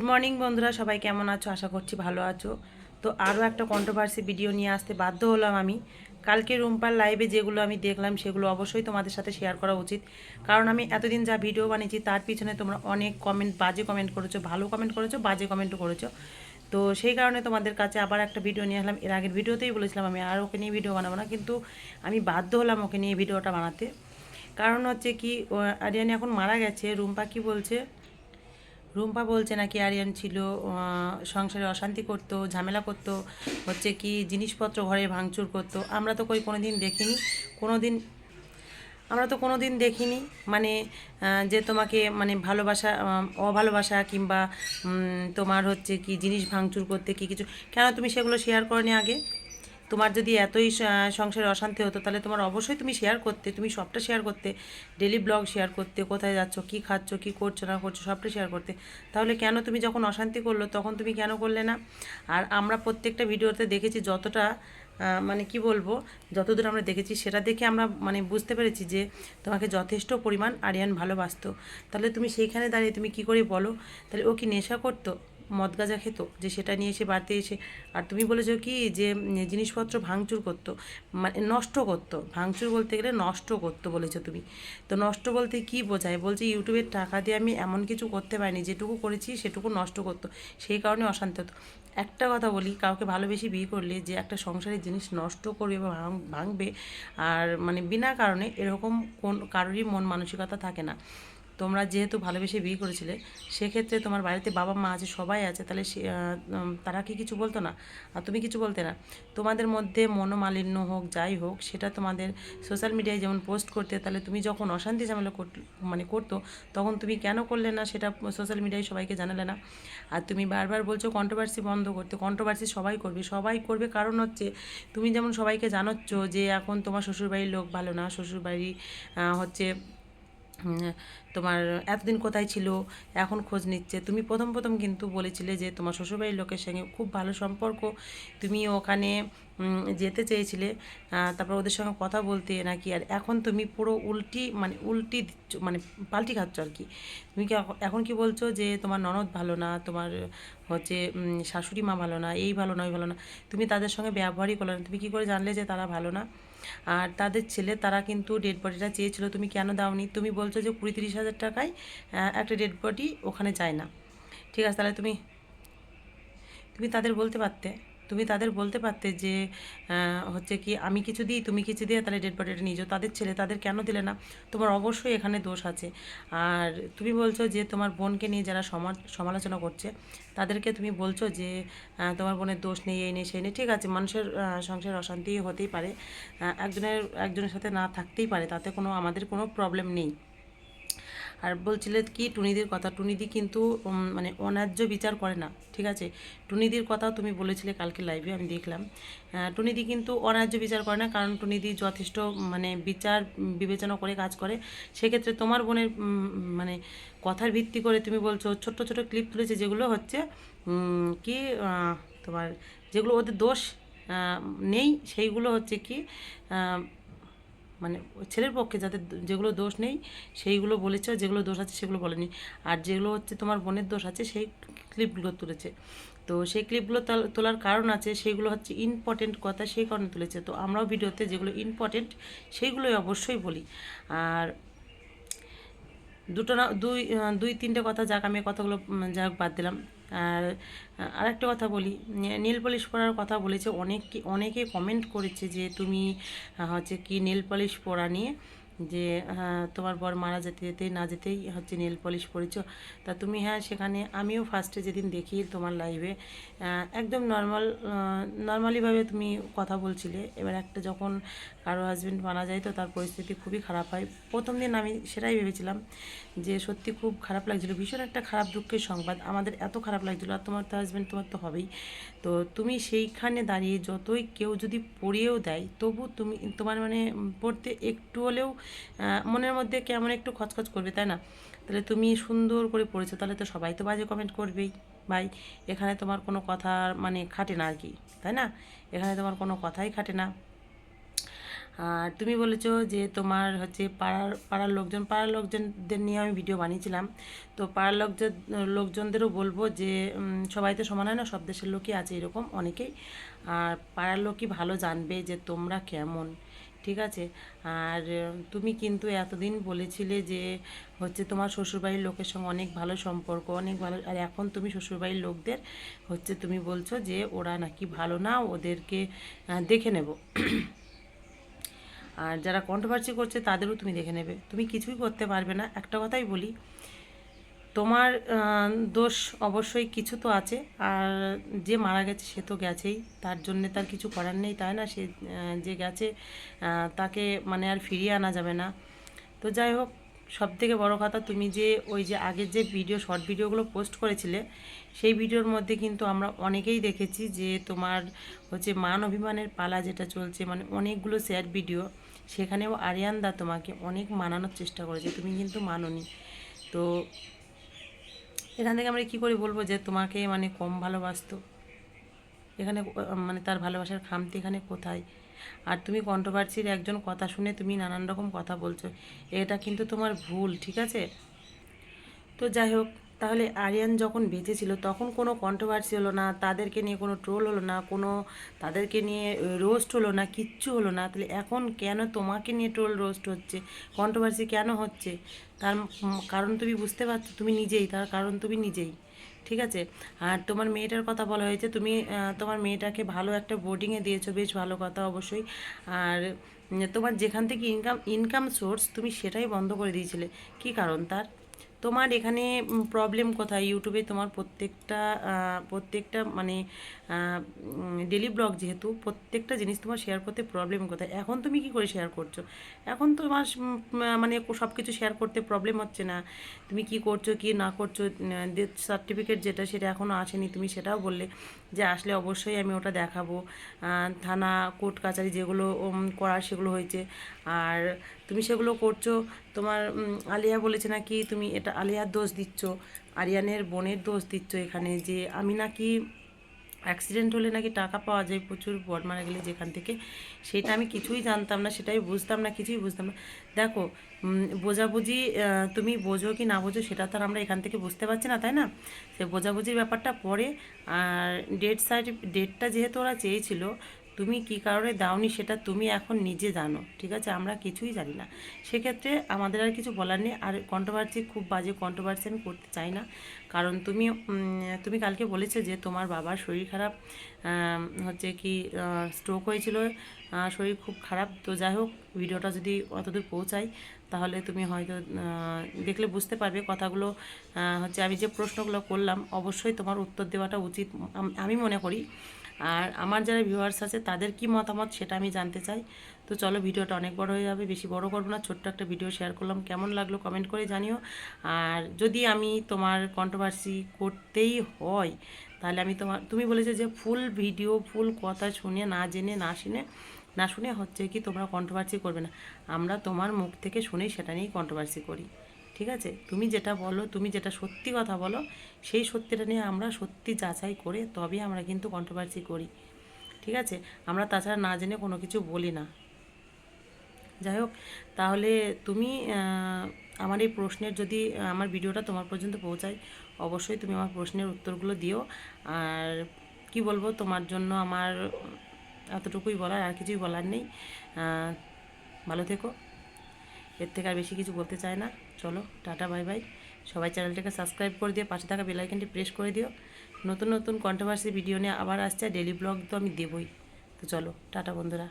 Good morning বন্ধুরা। সবাই কেমন আছো? আশা করছি ভালো আছো। তো আরও একটা কন্ট্রোভার্সি ভিডিও নিয়ে আসতে বাধ্য হলাম আমি। কালকে রুম্পার লাইভে যেগুলো আমি দেখলাম, সেগুলো অবশ্যই তোমাদের সাথে শেয়ার করা উচিত। কারণ আমি এতদিন যা ভিডিও বানিয়েছি, তার পিছনে তোমরা অনেক কমেন্ট বাজে কমেন্ট করেছ, ভালো কমেন্ট করেছ, বাজে কমেন্টও করেছ। তো সেই কারণে তোমাদের কাছে আবার একটা ভিডিও নিয়ে আসলাম। এর আগের ভিডিওতেই বলেছিলাম, আমি আর ওকে নিয়ে ভিডিও বানাবো না। কিন্তু আমি বাধ্য হলাম ওকে নিয়ে ভিডিওটা বানাতে। কারণ হচ্ছে কি আরিয়ানি এখন মারা গেছে। রুম্পা কি বলছে? রুম্পা বলছে নাকি আরিয়ান ছিল সংসারে অশান্তি করতো, ঝামেলা করতো, হচ্ছে কি জিনিসপত্র ঘরে ভাঙচুর করতো। আমরা তো কই কোনো দিন দেখিনি কোনো দিন আমরা তো কোনো দিন দেখিনি। মানে যে তোমাকে মানে ভালোবাসা অভালোবাসা কিংবা তোমার হচ্ছে কি জিনিস ভাঙচুর করতে কি কিছু, কেন তুমি সেগুলো শেয়ার করনি আগে? তোমার যদি এতই সংসারে অশান্তি হতো, তাহলে তোমার অবশ্যই তুমি শেয়ার করতে, তুমি সবটা শেয়ার করতে ডেলি ব্লগ শেয়ার করতে, কোথায় যাচ্ছ, কি খাচ্ছ, কি করছ, না করছ, সবটা শেয়ার করতে। তাহলে কেন তুমি যখন অশান্তি করল, তখন তুমি কেন করলে না? আর আমরা প্রত্যেকটা ভিডিওতে দেখেছি যতটা মানে কি বলব, যতদূর আমরা দেখেছি, সেটা দেখে আমরা মানে বুঝতে পেরেছি যে তোমাকে যথেষ্ট পরিমাণ আরিয়ান ভালোবাসত। তাহলে তুমি সেইখানে দাঁড়িয়ে তুমি কি করে বলো? তাহলে ও কি নেশা করতো? মদ গাঁজা খেত, যে সেটা নিয়ে এসে বাড়িতে এসে, আর তুমি বলেছ কি যে জিনিসপত্র ভাঙচুর করতো মানে নষ্ট করতো, ভাঙচুর বলতে গেলে নষ্ট করতো বলেছ তুমি। তো নষ্ট বলতে কি বোঝায়? বলছে ইউটিউবের টাকা দিয়ে আমি এমন কিছু করতে পারিনি, যেটুকু করেছি সেটুকু নষ্ট করতো, সেই কারণে অশান্তি হতো। একটা কথা বলি, কাউকে ভালোবেসে বিয়ে করলে যে একটা সংসারের জিনিস নষ্ট করবে বা ভাঙ- ভাঙবে আর মানে বিনা কারণে এরকম কোন, কারোরই মন মানসিকতা থাকে না। তোমরা যেহেতু ভালোবেসে বিয়ে করেছিলে, সেক্ষেত্রে তোমার বাড়িতে বাবা, মা আছে, সবাই আছে, তাহলে সে তারা কি কিছু বলতো না? আর তুমি কিছু বলতে না। তোমাদের মধ্যে মনোমালিন্য হোক, যাই হোক, সেটা তোমাদের সোশ্যাল মিডিয়ায় যেমন পোস্ট করতে, তাহলে তুমি যখন অশান্তি ঝামেলা কর- মানে করতো, তখন তুমি কেন করলে না? সেটা সোশ্যাল মিডিয়ায় সবাইকে জানালে না। আর তুমি বারবার বলছো কন্ট্রোভার্সি বন্ধ করতে কন্ট্রোভার্সি সবাই করবে সবাই করবে কারণ হচ্ছে তুমি যেমন সবাইকে জানাচ্ছ যে এখন তোমার শ্বশুরবাড়ির লোক ভালো না, শ্বশুরবাড়ি হচ্ছে তোমার এতদিন কোথায় ছিল? এখন খোঁজ নিচ্ছে। তুমি প্রথম প্রথম কিন্তু বলেছিলে যে তোমার শ্বশুরবাড়ির লোকের সঙ্গে খুব ভালো সম্পর্ক। তুমি ওখানে যেতে চেয়েছিলে। তারপর ওদের সঙ্গে কথা বলতে নাকি? আর এখন তুমি পুরো উল্টি মানে উল্টি দিচ্ছ মানে পাল্টি খাচ্ছ আর কি। তুমি কি এখন কি বলছো যে তোমার ননদ ভালো না? তোমার হচ্ছে শাশুড়ি মা ভালো না? এই ভালো না, ওই ভালো না? তুমি তাদের সঙ্গে ব্যবহারই করলে না। তুমি কি করে জানলে যে তারা ভালো না? আর তাদের ছেলে, তারা কিন্তু ডেড বডিটা চেয়েছিল, তুমি কেন দাওনি? তুমি বলছো যে কুড়ি তিরিশ হাজার টাকায় একটা ডেড বডি ওখানে যায় না। ঠিক আছে, তাহলে তুমি তুমি তাদের বলতে পারতে। তুমি তাদের বলতে পারতে যে হচ্ছে কি আমি কিছু দিই, তুমি কিছু দিয়ে তাহলে ডেড বডিটা নিয়ে যাও। তাদের ছেলে তাদের কেন দিলে না? তোমার অবশ্যই এখানে দোষ আছে। আর তুমি বলছো যে তোমার বোনকে নিয়ে যারা সমা- সমালোচনা করছে, তাদেরকে তুমি বলছো যে তোমার বোনের দোষ নেই, এই নেই, সেই নেই, ঠিক আছে, মানুষের সংসার অশান্তি হতেই পারে। একজনের একজনের সাথে না থাকতেই পারে, তাতে কোনো, আমাদের কোনো প্রবলেম নেই। আর বলছিলে কি, টুনিদির কথা। টুনিদি কিন্তু মানে অন্যায্য বিচার করে না, ঠিক আছে? টুনিদির কথাও তুমি বলেছিলে কালকে লাইভে আমি দেখলাম। টুনিদি কিন্তু অন্যায্য বিচার করে না, কারণ টুনিদি যথেষ্ট মানে বিচার বিবেচনা করে কাজ করে। সেক্ষেত্রে তোমার বোনের মানে কথার ভিত্তি করে তুমি বলছো, ছোট্ট ছোট ক্লিপ তুলেছে যেগুলো হচ্ছে কি তোমার, যেগুলো ওদের দোষ নেই, সেইগুলো হচ্ছে কি মানে ছেলের পক্ষে যাতে যেগুলো দোষ নেই, সেইগুলো বলেছে যেগুলো দোষ আছে সেগুলো বলেনি। আর যেগুলো হচ্ছে তোমার বোনের দোষ আছে, সেই ক্লিপগুলো তুলেছে। তো সেই ক্লিপগুলো তোল- তোলার কারণ আছে সেইগুলো হচ্ছে ইম্পর্টেন্ট কথা, সেই কারণে তুলেছে। তো আমরাও ভিডিওতে যেগুলো ইম্পর্টেন্ট সেইগুলোই অবশ্যই বলি। আর দুটো না, দুই দুই, তিনটে কথা যাক, আমি কথাগুলো যাক, বাদ দিলাম। আর আরেকটা কথা বলি নেল পলিশ পরার কথা বলেছে, অনেক অনেকে কমেন্ট করেছে যে তুমি হচ্ছে কি নেল পলিশ পরা নিয়ে, যে তোমার বর মারা যেতে যেতে না যেতেই হচ্ছে নেল পলিশ পরেছো। তা তুমি হ্যাঁ সেখানে আমিও ফার্স্টে যেদিন দেখি তোমার লাইভে একদম নর্মাল নর্মালিভাবে তুমি কথা বলছিলে। এবার একটা যখন কারও হাজব্যান্ড মারা যায় তো তার পরিস্থিতি খুবই খারাপ হয়। প্রথম দিন আমি সেটাই ভেবেছিলাম যে সত্যি খুব খারাপ লাগছিল। ভীষণ একটা খারাপ দুঃখের সংবাদ। আমাদের এত খারাপ লাগছিল। আর তোমার তো হাজব্যান্ড তোমার তো হবেই। তো তুমি সেইখানে দাঁড়িয়ে যতই কেউ যদি পড়িয়েও দেয়, তবু তুমি, তোমার মানে পড়তে একটু হলেও মনের মধ্যে কেমন একটু খচখচ করবে, তাই না? তাহলে তুমি সুন্দর করে পড়েছো। তাহলে তো সবাই তো বাজে কমেন্ট করবেই। ভাই, এখানে তোমার কোনো কথা মানে খাটে না আর কি, তাই না? এখানে তোমার কোনো কথাই খাটে না। আর তুমি বলেছ যে তোমার হচ্ছে পাড়ার পাড়ার লোকজন, পাড়ার লোকজনদের নিয়ে আমি ভিডিও বানিয়েছিলাম। তো পাড়ার লোকজন লোকজনদেরও বলব যে সবাই তো সমান হয় না, সব দেশের লোকই আছে এরকম অনেকেই। আর পাড়ার লোকই ভালো জানবে যে তোমরা কেমন, ঠিক আছে? আর, তুমি কিন্তু এতদিন বলেছিলে যে হচ্ছে তোমার শ্বশুরবাড়ির লোকের সঙ্গে অনেক ভালো সম্পর্ক, অনেক ভালো, আর এখন তুমি শ্বশুরবাড়ির লোকদের হচ্ছে তুমি বলছো যে ওরা নাকি ভালো না, ওদেরকে দেখে নেব। আর যারা কন্ট্রোভার্সি করছে, তাদেরও তুমি দেখে নেবে। তুমি কিছুই করতে পারবে না। একটা কথাই বলি, তোমার দোষ অবশ্যই কিছু তো আছে। আর যে মারা গেছে, সে তো গেছেই। তার জন্যে তার কিছু করার নেই, তাই না? সে যে গেছে তাকে মানে আর ফিরিয়ে আনা যাবে না। তো যাই হোক সব থেকে বড়ো কথা, তুমি যে ওই যে আগের যে ভিডিও শর্ট ভিডিওগুলো পোস্ট করেছিলে, সেই ভিডিওর মধ্যে কিন্তু আমরা অনেকেই দেখেছি যে তোমার হচ্ছে মান অভিমানের পালা যেটা চলছে মানে অনেকগুলো স্যাড ভিডিও সেখানেও আরিয়ান দা তোমাকে অনেক মানানোর চেষ্টা করেছে, তুমি কিন্তু মানোনি। তো এখান থেকে আমরা কী করে বলব যে তোমাকে মানে কম ভালোবাসতো? এখানে মানে তার ভালোবাসার খামতি এখানে কোথায়? আর তুমি কন্ট্রোভার্সির একজন কথা শুনে তুমি নানান রকম কথা বলছো, এটা কিন্তু তোমার ভুল, ঠিক আছে? তো যাই হোক তাহলে আরিয়ান যখন বেঁচে ছিল, তখন কোনো কন্ট্রোভার্সি হলো না, তাদেরকে নিয়ে কোনো ট্রোল হলো না, কোনো তাদেরকে নিয়ে রোস্ট হলো না, কিচ্ছু হলো না। তাহলে এখন কেন তোমাকে নিয়ে ট্রোল রোস্ট হচ্ছে? কন্ট্রোভার্সি কেন হচ্ছে? তার কারণ তুমি বুঝতে পারছ, তুমি নিজেই, তার কারণ তুমি নিজেই, ঠিক আছে? আর তোমার মেয়েটার কথা বলা হয়েছে, তুমি তোমার মেয়েটাকে ভালো একটা বোর্ডিংয়ে দিয়েছ, বেশ ভালো কথা অবশ্যই। আর তোমার যেখান থেকে ইনকাম ইনকাম সোর্স তুমি সেটাই বন্ধ করে দিয়েছিলে, কী কারণ তার? তোমার এখানে প্রবলেম কোথায়? ইউটিউবে তোমার প্রত্যেকটা প্রত্যেকটা মানে ডেলি ব্লগ যেহেতু, প্রত্যেকটা জিনিস তোমার শেয়ার করতে প্রবলেম কোথায়? এখন তুমি কি করে শেয়ার করছ? এখন তোমার মানে সব কিছু শেয়ার করতে প্রবলেম হচ্ছে না। তুমি কি করছ, কি না করছ ডেথ সার্টিফিকেট যেটা সেটা এখনও আসেনি, তুমি সেটাও বললে যে আসলে অবশ্যই আমি ওটা দেখাবো। থানা, কোর্ট, কাছারি যেগুলো করার সেগুলো হয়েছে। আর তুমি সেগুলো করছ, তোমার আলিয়া বলেছে নাকি তুমি এটা আলিয়ার দোষ দিচ্ছ, আরিয়ানের বোনের দোষ দিচ্ছ এখানে যে আমি নাকি অ্যাক্সিডেন্ট হলে নাকি টাকা পাওয়া যায় প্রচুর বট মারা গেলে যেখান থেকে। সেটা আমি কিছুই জানতাম না, সেটাই বুঝতাম না, কিছুই বুঝতাম না। দেখো বোঝাবুঝি তুমি বোঝো কি না বোঝো সেটা তো আমরা এখান থেকে বুঝতে পারছি না, তাই না? সে বোঝাবুঝির ব্যাপারটা পরে, আর ডেট সার্টি ডেটটা যেহেতু ওরা চেয়েছিল তুমি কি কারণে দাওনি সেটা তুমি এখন নিজে জানো, ঠিক আছে? আমরা কিছুই জানি না। সেক্ষেত্রে আমাদের আর কিছু বলার নেই। আর কন্ট্রোভার্সি খুব বাজে কন্ট্রোভার্সি আমি করতে চাই না। কারণ তুমি তুমি কালকে বলেছ যে তোমার বাবার শরীর খারাপ হচ্ছে কি স্ট্রোক হয়েছিল শরীর খুব খারাপ। তো যাই হোক, ভিডিওটা যদি অতদূর পৌঁছায়, তাহলে তুমি হয়তো দেখলে বুঝতে পারবে কথাগুলো হচ্ছে আমি যে প্রশ্নগুলো করলাম, অবশ্যই তোমার উত্তর দেওয়াটা উচিত। আমি মনে করি আর আমার যারা ভিউয়ার্স আছে, তাদের কি মতামত সেটা আমি জানতে চাই। তো চলো, ভিডিওটা অনেক বড় হয়ে যাবে, বেশি বড় করব না, ছোট্ট একটা ভিডিও শেয়ার করলাম। কেমন লাগল কমেন্ট করে জানিও। আর যদি আমি তোমার কন্ট্রোভার্সি করতেই হয়, তাহলে আমি তোমার, তুমি বলেছ যে ফুল ভিডিও ফুল কথা শুনে, না জেনে, না শুনে না শুনে হচ্ছে কি তোমরা কন্ট্রোভার্সি করবে না। আমরা তোমার মুখ থেকে শুনেই সেটা নিয়েই কন্ট্রোভার্সি করি। ঠিক আছে? তুমি যেটা বলো, তুমি যেটা সত্যি কথা বলো, সেই সত্যিটা নিয়ে আমরা সত্যি যাচাই করে তবে আমরা কিন্তু কন্ট্রোভার্সি করি। ঠিক আছে? আমরা তাছাড়া না জেনে কোনো কিছু বলি না। যাই হোক, তাহলে তুমি আমার এই প্রশ্নের যদি, আমার ভিডিওটা তোমার পর্যন্ত পৌঁছায়, অবশ্যই তুমি আমার প্রশ্নের উত্তরগুলো দিও। আর কি বলব, তোমার জন্য আমার এতটুকুই বলার, আর কিছুই বলার নেই। ভালো থেকো। এর থেকে আর বেশি কিছু বলতে চায় না। চলো, টাটা বাই বাই সবাই চ্যানেলটাকে সাবস্ক্রাইব করে দিও, পাশে থাকা বেলাইকনটি প্রেস করে দিও। নতুন নতুন কন্ট্রোভার্সি ভিডিও নিয়ে আবার আসছে ডেলি ব্লগ তো আমি দেবই। তো চলো, টাটা বন্ধুরা।